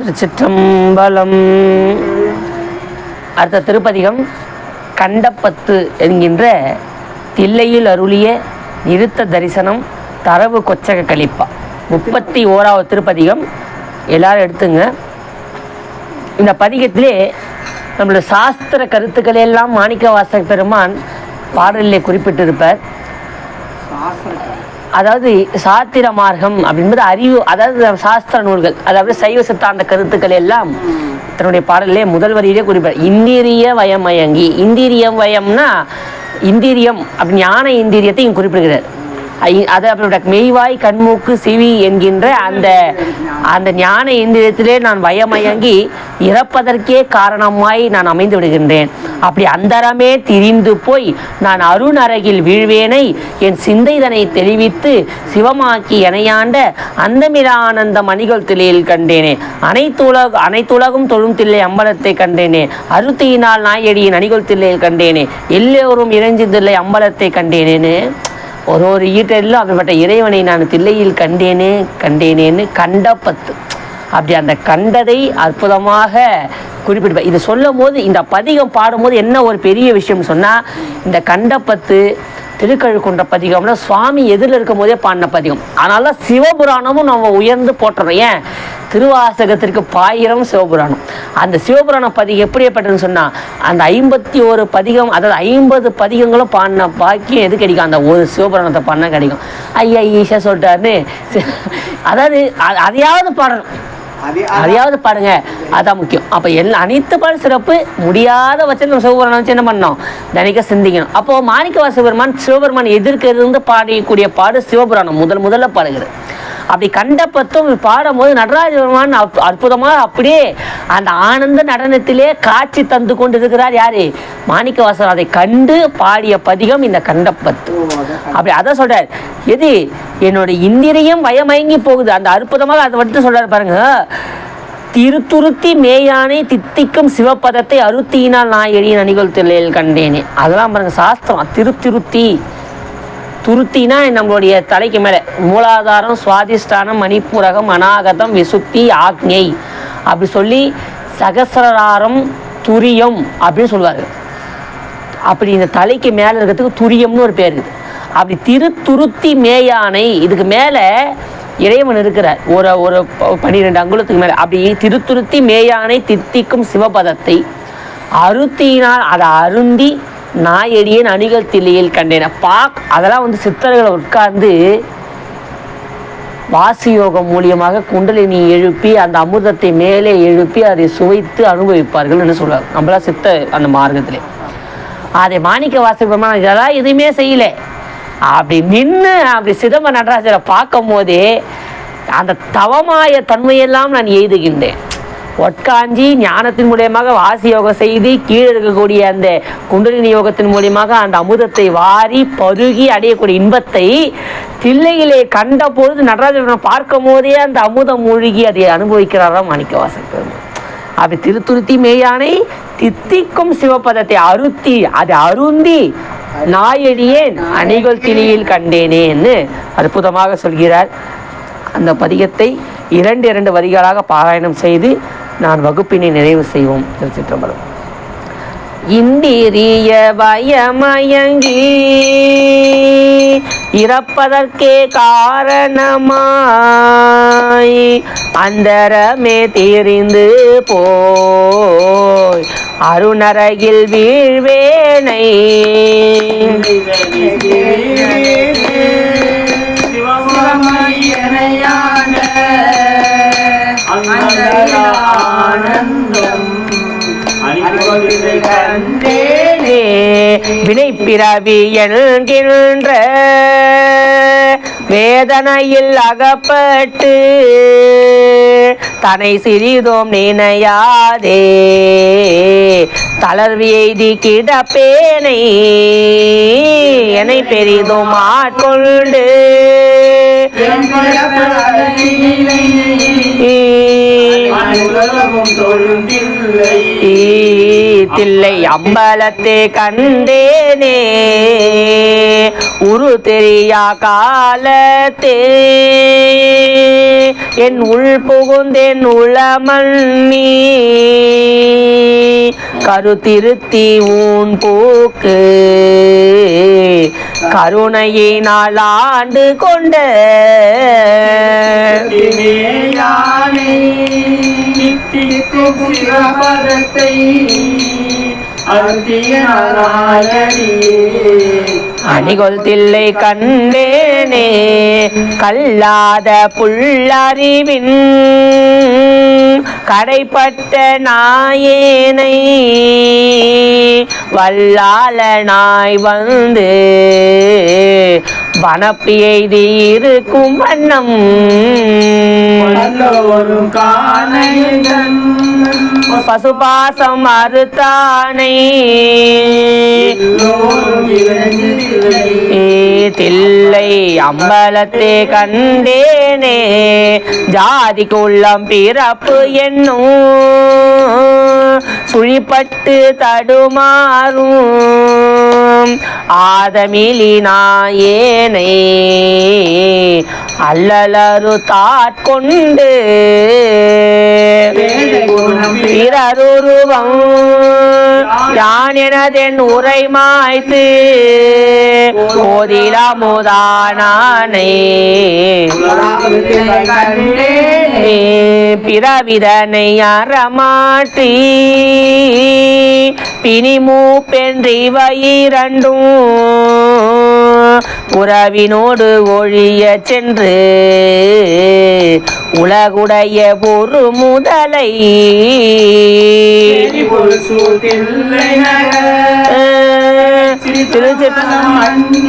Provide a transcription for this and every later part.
திருச்சிற்றம்பலம். அடுத்த திருப்பதிகம் கண்டப்பத்து என்கின்ற தில்லையில் அருளிய நிறுத்த தரிசனம் தரவு கொச்சக கழிப்பா. முப்பத்தி ஓராவது திருப்பதிகம். எல்லாரும் எடுத்துங்க. இந்த பதிகத்திலே நம்மளோட சாஸ்திர கருத்துக்களை எல்லாம் மாணிக்க வாசக பெருமான் பாடலிலே குறிப்பிட்டிருப்பார். அதாவது சாத்திர மார்க்கம் அப்படின்றது அறிவு அதாவது சாஸ்திர நூல்கள் அதாவது சைவ சித்தாந்த கருத்துக்கள் எல்லாம் தன்னுடைய பாடலே முதல் வரியிலே குறிப்பார் இந்திரிய வயமயங்கி. இந்திரியம் வயம்னா இந்திரியம் அப்படி ஞான இந்திரியத்தை இங்கே குறிப்பிடுகிறார். ஐ- அது அப்படிப்பட்ட மெய்வாய் கண்மூக்கு சிவி என்கின்ற அந்த அந்த ஞான இந்திரியத்திலே நான் வயமயங்கி இறப்பதற்கே காரணமாய் நான் அமைந்து விடுகின்றேன். அப்படி அந்தரமே திரிந்து போய் நான் அருண் அருணரகில் வீழ்வேனை என் சிந்தைதனை தெளிவித்து சிவமாக்கி எனையாண்ட அந்தமிரானந்த மணிகள் தில்லையில் கண்டேனே. அனைத்துலக அனைத்துலகும் தொழும் தில்லை அம்பலத்தை கண்டேனே. அருத்தியினால் நாயடியின் அணிகள் தில்லையில் கண்டேனே. எல்லோரும் இறைஞ்சி தில்லை அம்பலத்தை கண்டேனேன்னு. ஒரு ஒரு ஈட்டிலும் அப்படிப்பட்ட இறைவனை நான் தில்லையில் கண்டேனே கண்டேனேன்னு கண்ட பத்து. அப்படி அந்த கண்டதை அற்புதமாக குறிப்பிடுவேன் இது சொல்லும் போது இந்த பதிகம் பாடும்போது என்ன ஒரு பெரிய விஷயம்னு சொன்னால் இந்த கண்டப்பத்து திருக்கழுக்குன்ற பதிகம்னா சுவாமி எதிரில் இருக்கும் போதே பாடின பதிகம். அதனால சிவபுராணமும் நம்ம உயர்ந்து போட்டுறோம். ஏன்? திருவாசகத்திற்கு பாயிரம் சிவபுராணம். அந்த சிவபுராண பதிகம் எப்படியப்பட்டதுன்னு சொன்னால் அந்த ஐம்பத்தி ஒரு பதிகம் அதாவது ஐம்பது பதிகங்களும் பாடின பாக்கியம் எது கிடைக்கும்? அந்த ஒரு சிவபுராணத்தை பாடினா கிடைக்கும். ஐயா ஈஷா சொல்லிட்டாருன்னு அதாவது அதையாவது பாடணும். அதையாவது பாடுங்க அதான் முக்கியம். அப்போ எல்லா அனைத்து பாடு சிறப்பு முடியாத வச்சு நம்ம சிவபெருமான் வச்சு என்ன பண்ணோம் தனிக்க சிந்திக்கணும். அப்போ மாணிக்கவாச பெருமான் சிவபெருமான் எதிர்க்க இருந்து பாடக்கூடிய பாடு சிவபுராணம். முதல் முதல்ல பாடுகிறது. அப்படி கண்டப்பத்தும் பாடும்போது நடராஜ பெருமான் அற்புதமாக அப்படியே அந்த ஆனந்த நடனத்திலே காட்சி தந்து கொண்டு இருக்கிறார் யாரு? மாணிக்கவாசர் அதை கண்டு பாடிய பதிகம் இந்த கண்டப்பத்து அப்படி அதான் சொல்றார். எது? என்னோட இந்திரியம் வயமயங்கி போகுது. அந்த அற்புதமாக அதை மட்டும் சொல்றாரு பாருங்க. திருத்துருத்தி மேயானை தித்திக்கும் சிவபதத்தை அருத்தியினால் நான் எழியின் அணிகள் தில்லையில் கண்டேனே. அதெல்லாம் பாருங்க சாஸ்திரம். திருத்திருத்தி. துருத்தினா நம்மளுடைய தலைக்கு மேலே. மூலாதாரம் சுவாதிஷ்டானம் மணிப்பூரகம் அநாகதம் விசுத்தி ஆக்ஞை. அப்படி சொல்லி சகசிராரம் துரியம் அப்படின்னு சொல்லுவார் அப்படி இந்த தலைக்கு மேலே இருக்கிறதுக்கு துரியம்னு ஒரு பேர் இருக்குது. அப்படி திருத்துருத்தி மேயானை இதுக்கு மேலே இறைவன் இருக்கிறார். ஒரு ஒரு பன்னிரெண்டு அங்குலத்துக்கு மேலே. அப்படி திருத்துருத்தி மேயானை தித்திக்கும் சிவபதத்தை அருத்தியினால் அதை அருந்தி நாயடியன் அணிகள் தில்லையில் கண்டேன். பாக் அதெல்லாம் வந்து சித்தர்களை உட்கார்ந்து வாசி யோகம் மூலியமாக குண்டலினி எழுப்பி அந்த அமிர்தத்தை மேலே எழுப்பி அதை சுவைத்து அனுபவிப்பார்கள் என்று சொல்லுவார் நம்மளா சித்த அந்த மார்க்கத்திலே. அதை மாணிக்க வாசிப்பமா இதெல்லாம் எதுவுமே செய்யல. அப்படி நின்று அப்படி சிதம்ப நடராஜரை பார்க்கும் போதே அந்த தவமாய தன்மையெல்லாம் நான் எய்துகின்றேன். ஒட்காஞ்சி ஞானத்தின் மூலியமாக வாசி யோகம் செய்து கீழே இருக்கக்கூடிய அந்த குண்டலினி யோகத்தின் மூலியமாக அந்த அமுதத்தை வாரி பருகி அடையக்கூடிய இன்பத்தை தில்லையிலே கண்ட பொழுது நடராஜனை பார்க்கும் போதே அந்த அமுதம் மூழ்கி அதை அனுபவிக்கிறாராம் மாணிக்கவாசன் பெருமாள் அப்படி திருத்துருத்தி மேயானை தித்திக்கும் சிவபதத்தை அருத்தி அதை அருந்தி நாயடியேன் அணிகள் திணியில் கண்டேனேன்னு அற்புதமாக சொல்கிறார். அந்த பதிகத்தை இரண்டு இரண்டு வரிகளாக பாராயணம் செய்து நான் வகுப்பினை நிறைவு செய்வோம். திருச்சிற்றம்பலம் இந்திரிய பயமயங்கி இறப்பதற்கே காரணமாய் அந்தரமே தெரிந்து போய் அருணரகில் வீழ்வேனை. சிவமையனையா வினை பிறவி என்கின்ற வேதனையில் அகப்பட்டு தனை சிறிதும் நினையாதே. தளர்வு எய்தி கிடப்பேனை என்னை பெரிதும் ஆட்கொண்டு. தில்லை. அம்பலத்தை கண்டேனே. உரு தெரியா காலத்தே. என் உள் புகுந்தேன் உளமண்ணி கருத்திருத்தி ஊன் போக்கு. கருணையினால் ஆண்டு கொண்ட. நித்திக்கும் சிவபதத்தை அந்திய நாராயணியே. அணிகொள் தில்லை கண்டேனே கல்லாத புல்லறிவின் கடைப்பட்ட நாயேனை வல்லாளனாய் வந்து வனப்பு எய்தி இருக்கும் வண்ணம் பசுபாசம் மறுத்தானை எல்லோரும் இறங்கில்லை அம்பலத்தே கண்டேனே. ஜாதிக்கு உள்ளம் பிறப்பு என்னும். சுழிப்பட்டு தடுமாறும். ஆதமிலி ஏனை அல்லலரு தாட்கொண்டு. பிறருருவம் யான் எனதென் உரை மாய்த்து ஓதிலமுதானானே ஏ பிறவிதனை அறமாற்றி. பிணிமூ பென்றிவையிரண்டும் உறவினோடு ஒழிய சென்று. உலகுடைய ஒரு முதலை. தில்லை நகர் திருச்சிற்றம்பலம்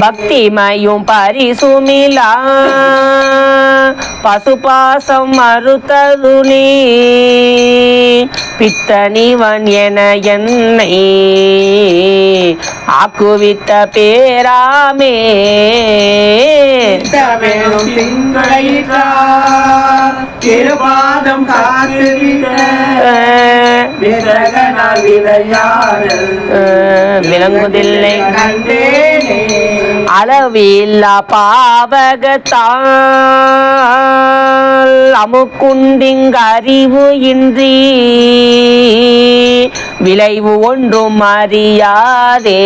பக்திமயும் பரிசுமிலா. பசுபாசம் மறுத்தருளி பித்தனிவன் என என்னை ஆக்குவித்த பேராமே. வேணும் விரகனால் விளையாடல் விளங்குதில்லை. அளவில்லா பாவகத்தால் அமுக்குண்டிங் அறிவு இன்றி விளைவு ஒன்றும் அறியாதே.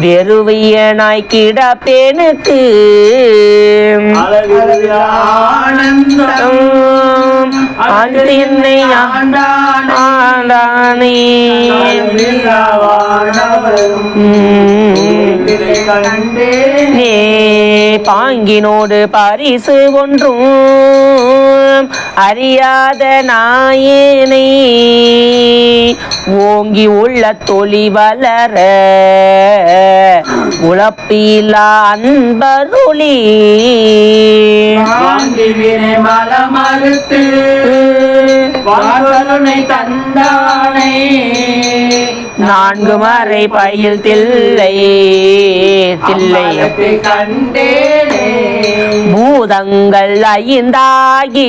வெறுவியனாய் கிடப்பேனுக்கு. ஆனந்தம். ஆண்டு என்னை ஆண்டானே. நே பாங்கினோடு பரிசு ஒன்றும் அறியாத நாயேனை ஓங்கி உள்ள தொழி வளர. உழப்பிலா அன்பருளி. மலமறுத்து. தந்தானை. நான்கு மறை பயில் தில்லை. தில்லை பூதங்கள் ஐந்தாகி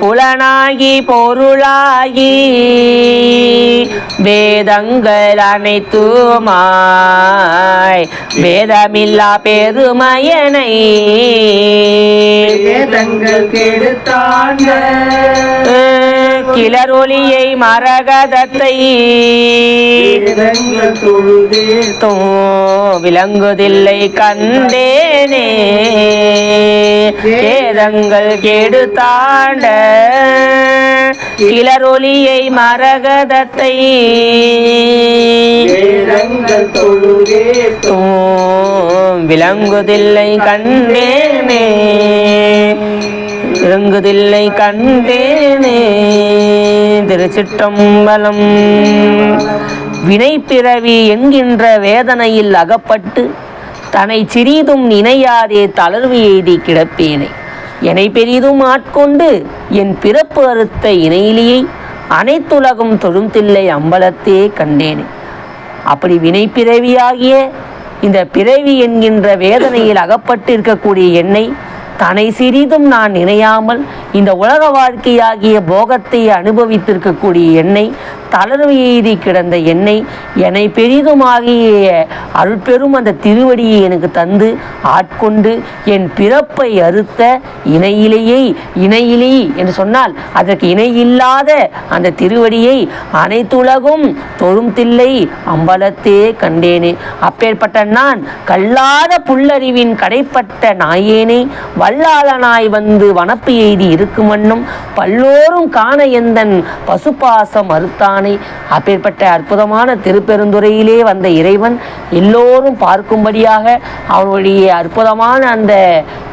புலனாகி பொருளாகி வேதங்கள் அனைத்துமாய் வேதமில்லா பெருமையனை. வேதங்கள் கெடுத்தாண்ட கிளரொலியை மரகதத்தை விளங்குதில்லை கண்டேனே. வேதங்கள் கெடுத்தாண்ட கிளரொலியை மரகதத்தை விளங்குதில்லை கண்டேனே. இறங்குதில்லை கண்டேனே. திருச்சிற்றம்பலம். வினை பிறவி என்கின்ற வேதனையில் அகப்பட்டு தன்னை சிறிதும் நினையாதே தளர்வு எய்தி கிடப்பேனே. என்னை பெரிதும் ஆட்கொண்டு என் பிறப்பு அறுத்த இணையிலியை அனைத்துலகம் தொழுந்தில்லை அம்பலத்தே கண்டேனே. அப்படி வினை பிறவியாகிய இந்த பிறவி என்கின்ற வேதனையில் அகப்பட்டு இருக்கக்கூடிய என்னை தன்னை சிறிதும் நான் நினையாமல் இந்த உலக வாழ்க்கையாகிய போகத்தை அனுபவித்திருக்கக்கூடிய என்னை தளர்வு எய்தி கிடந்த என்னை என்னை பெரிதுமாகிய அருட்பெரும் அந்த திருவடியை எனக்கு தந்து ஆட்கொண்டு என் பிறப்பை அறுத்த இணையிலேயே இணையிலே என்று சொன்னால் அதற்கு இணையில்லாத அந்த திருவடியை அனைத்துலகும் தொழும் தில்லை அம்பலத்தே கண்டேனே. அப்பேற்பட்ட நான் கல்லாத புல்லறிவின் கடைப்பட்ட நாயேனே. வல்லாளனாய் வந்து வனப்பு எய்தி இருக்கும் வண்ணம் பல்லோரும் காண எந்தன் பசுபாசம் அறுத்தான் அப்பேற்பட்ட அற்புதமான திருப்பெருந்துறையிலே வந்த இறைவன் எல்லோரும் பார்க்கும்படியாக அவனுடைய அற்புதமான அந்த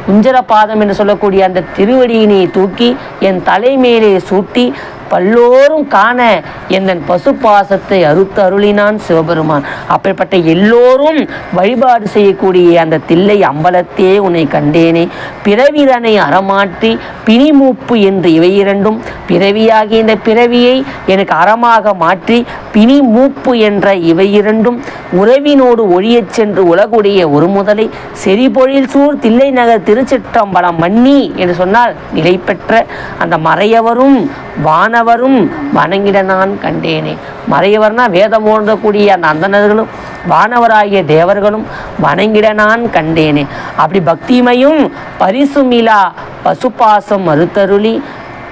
குஞ்சர பாதம் என்று சொல்லக்கூடிய அந்த திருவடியினை தூக்கி என் தலைமேலே சூட்டி பல்லோரும் காண எந்தன் பசுபாசத்தை அறுத்து அருளினான் சிவபெருமான். அப்படிப்பட்ட எல்லோரும் வழிபாடு செய்யக்கூடிய அந்த தில்லை அம்பலத்தே உன்னை கண்டேனே. பிறவிதனை அறமாற்றி பிணிமூப்பு என்று இவை இரண்டும். பிறவியாகிய இந்த பிறவியை எனக்கு அறமாக மாற்றி பிணி மூப்பு என்ற இவை இரண்டும் உறவினோடு ஒழியச் சென்று உலகுடைய ஒரு முதலை செறிபொழில் சூர் தில்லை நகர் திருச்சிற்றம்பலம் மன்னி என்று சொன்னால் நிலை பெற்ற அந்த மறையவரும் வானவரும் வணங்கிட நான் கண்டேனே. மறையவர்னா வேதம் ஓடக்கூடிய அந்த அந்தனர்களும் வானவராகிய தேவர்களும் வணங்கிட நான் கண்டேனே. அப்படி பக்திமையும் பரிசுமிலா பசுபாசம் மறுத்தருளி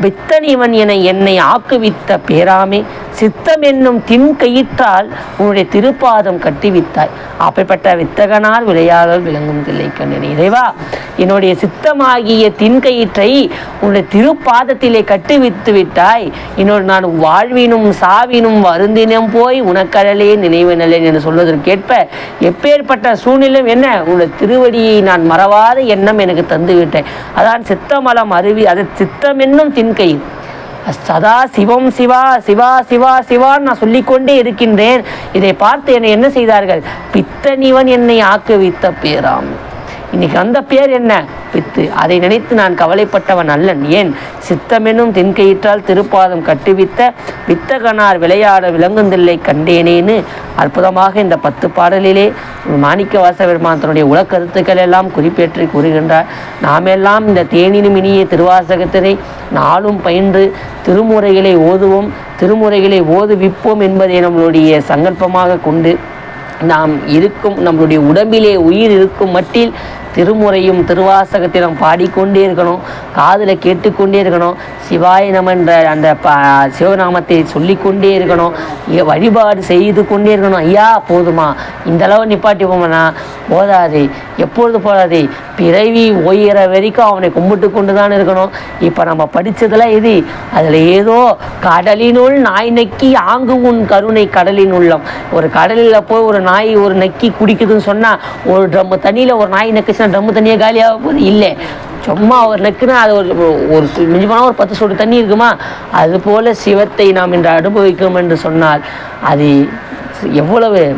வித்தனிவன் என என்னை ஆக்குவித்த பேராமே சித்தம் என்னும் தின் கயிற்றால் உன்னுடைய திருப்பாதம் கட்டிவித்தாய். அப்படிப்பட்ட வித்தகனால் விளையாடல் விளங்கும் தில்லை கண்டேன் இறைவா என்னுடைய சித்தமாகிய தின் கயிற்றை உன்னுடைய திருப்பாதத்திலே கட்டிவித்து விட்டாய். இன்னொரு நான் வாழ்வினும் சாவினும் வருந்தினும் போய் உனக்கடலே நினைவு நிலையன் என்று சொல்வதற்கேற்ப எப்பேற்பட்ட சூழ்நிலையும் என்ன உன்னுடைய திருவடியை நான் மறவாத எண்ணம் எனக்கு தந்துவிட்டேன். அதான் சித்தமலம் அருவி அது சித்தம் என்னும் கை சதா சிவம் சிவா சிவா சிவா சிவான்னு நான் சொல்லிக்கொண்டே இருக்கின்றேன். இதை பார்த்து என்னை என்ன செய்தார்கள்? பித்தனிவன் என்னை ஆக்குவித்த பேராம். இன்னைக்கு அந்த பேர் என்ன? பித்து. அதை நினைத்து நான் கவலைப்பட்டவன் அல்லன். ஏன்? சித்தமெனும் தென்கயிற்றால் திருப்பாதம் கட்டுவித்த வித்தகனார் விளையாட விளங்குந்தில்லை கண்டேனேன்னு அற்புதமாக இந்த பத்து பாடலிலே மாணிக்க வாசகர் தன்னுடைய உலக்கருத்துக்கள் எல்லாம் குறிப்பேற்றி கூறுகின்றார். நாமெல்லாம் இந்த தேனினும் இனிய திருவாசகத்தினை நாளும் பயின்று திருமுறைகளை ஓதுவோம் திருமுறைகளை ஓதுவிப்போம் என்பதை நம்மளுடைய சங்கல்பமாக கொண்டு நாம் இருக்கும் நம்மளுடைய உடம்பிலே உயிர் இருக்கும் மட்டில் திருமுறையும் திருவாசகத்திலும் பாடிக்கொண்டே இருக்கணும். காதில் கேட்டுக்கொண்டே இருக்கணும். சிவாய நம என்ற அந்த ப சிவநாமத்தை சொல்லிக்கொண்டே இருக்கணும். வழிபாடு செய்து கொண்டே இருக்கணும். ஐயா போதுமா? இந்த அளவு நிப்பாட்டி போமனா போதாது. எப்பொழுது போதாது? பிறவி ஓயிற வரைக்கும் அவனை கும்பிட்டு கொண்டு தான் இருக்கணும். இப்போ நம்ம படித்ததெல்லாம் எது அதில் ஏதோ கடலினுள் நாய் நக்கி ஆங்கு உன் கருணை கடலின் உள்ளம். ஒரு கடலில் போய் ஒரு நாய் ஒரு நக்கி குடிக்குதுன்னு சொன்னால் ஒரு ட்ரம்மு தண்ணியில் ஒரு நாய் நக்குச்சுன்னா ட்ரம்மு தண்ணியே காலியாக போகுது. இல்லை. சும்மா ஒரு நக்குனா அது ஒரு ஒரு சு- மிஞ்சி போனால் ஒரு பத்து சொட்டு தண்ணி இருக்குமா? அது போல் சிவத்தை நாம் இன்று அனுபவிக்கிறோம் என்று சொன்னால் அது எவ்வளவு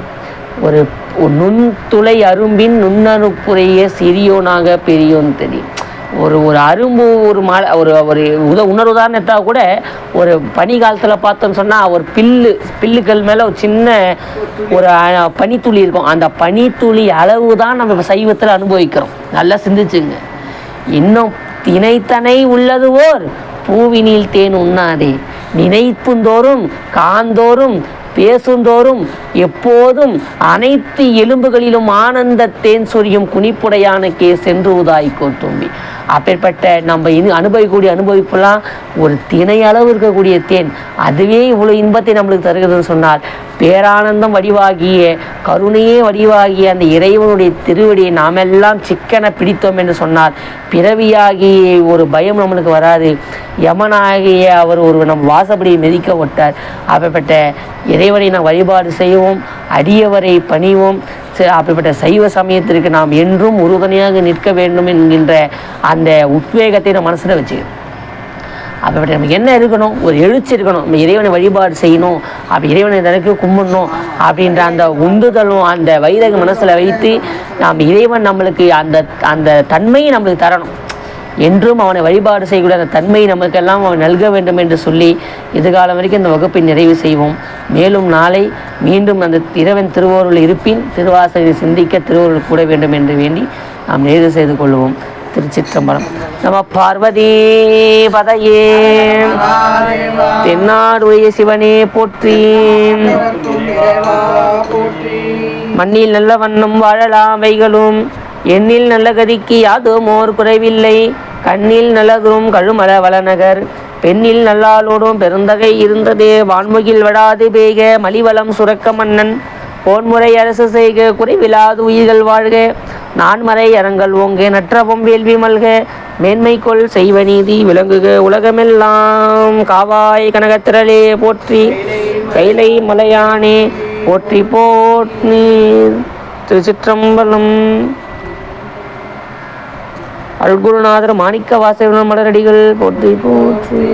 ஒரு ஒரு நுண்துளை அரும்பின் நுண்ணணுப்புறைய சிறியோனாக பெரியோன் தெரியும். ஒரு ஒரு அரும்பு ஒரு மலை ஒரு ஒரு உத உணர் உதாரணத்தாக கூட ஒரு பனி காலத்தில் பார்த்தோம்னு சொன்னால் ஒரு பில்லு பில்லுக்கள் மேலே ஒரு சின்ன ஒரு பனித்துளி இருக்கும். அந்த பனித்துளி அளவு தான் நம்ம சைவத்தில் அனுபவிக்கிறோம். நல்லா சிந்திச்சுங்க. இன்னும் தினைத்தனை உள்ளது ஓர் பூவினில் தேன் உண்ணாதே. நினைப்புந்தோறும் காந்தோறும் பேசுந்தோறும் எப்போதும் அனைத்து எலும்புகளிலும் ஆனந்த தேன் சொரியும் குனிப்புடையானுக்கே சென்று உதாய்க்கோ தும்பி. அப்பேற்பட்ட நம்ம இது அனுபவிக்கக்கூடிய அனுபவிப்பெல்லாம் ஒரு திணை அளவு இருக்கக்கூடிய தேன். அதுவே இவ்வளோ இன்பத்தை நம்மளுக்கு தருகிறதுன்னு சொன்னால் பேரானந்தம் வடிவாகிய கருணையே வடிவாகிய அந்த இறைவனுடைய திருவடியை நாமெல்லாம் சிக்கன பிடித்தோம் என்று சொன்னால் பிறவியாகிய ஒரு பயம் நம்மளுக்கு வராது. யமனாகிய அவர் ஒரு நம் வாசப்படியை மிதிக்க விட்டார் அப்பேற்பட்ட இறைவனை நாம் வழிபாடு செய்வோம் அடியவரை பணிவோம் அப்படிப்பட்ட சைவ சமயத்திற்கு நாம் என்றும் உறுதுணையாக நிற்க வேண்டும் என்கின்ற அந்த உத்வேகத்தை நம்ம மனசில் வச்சுக்கணும். அப்படிப்பட்ட நமக்கு என்ன இருக்கணும்? ஒரு எழுச்சி இருக்கணும். நம்ம இறைவனை வழிபாடு செய்யணும். அப்படி இறைவனை தனக்கு கும்பிடணும் அப்படின்ற அந்த உந்துதலும் அந்த வைரக மனசில் வைத்து நாம் இறைவன் நம்மளுக்கு அந்த அந்த தன்மையை நம்மளுக்கு தரணும். என்றும் அவனை வழிபாடு செய்யக்கூடிய அந்த தன்மை நமக்கெல்லாம் அவன் நல்க வேண்டும் என்று சொல்லி எதிர்காலம் வரைக்கும் இந்த வகுப்பை நிறைவு செய்வோம். மேலும் நாளை மீண்டும் அந்த இறைவன் திருவோருள் இருப்பின் திருவாசகை சிந்திக்க திருவோருள் கூட வேண்டும் என்று வேண்டி நாம் நிறைவு செய்து கொள்வோம். திருச்சிற்றம்பலம். நம பார்வதி பதையே. தென்னாடுடைய சிவனே போற்றி. மண்ணில் நல்ல வண்ணம் வாழலாம் வைகளும். எண்ணில் நல்ல கதிக்கு யாதும் ஓர் குறைவில்லை. கண்ணில் நலகும் கழுமல வளநகர். பெண்ணில் நல்லாளோடும் பெருந்தகை இருந்ததே. வான்முகில் வடாது பேக மலிவளம் சுரக்க மன்னன். போன்முறை அரசு செய்க குறைவிலாது உயிர்கள் வாழ்க. நான்மறை அறங்கள் ஓங்க நற்றவம் வேள்வி மல்க. மேன்மைக்கொள் செய்வ நீதி விளங்குக உலகமெல்லாம். காவாய் கனகத்திரளே போற்றி. கைலை மலையானே போற்றி போற்றி. திருச்சிற்றம்பலம். அல்குருநாதர் மாணிக்க வாசகர் மலரடிகள் போற்றி போற்றி.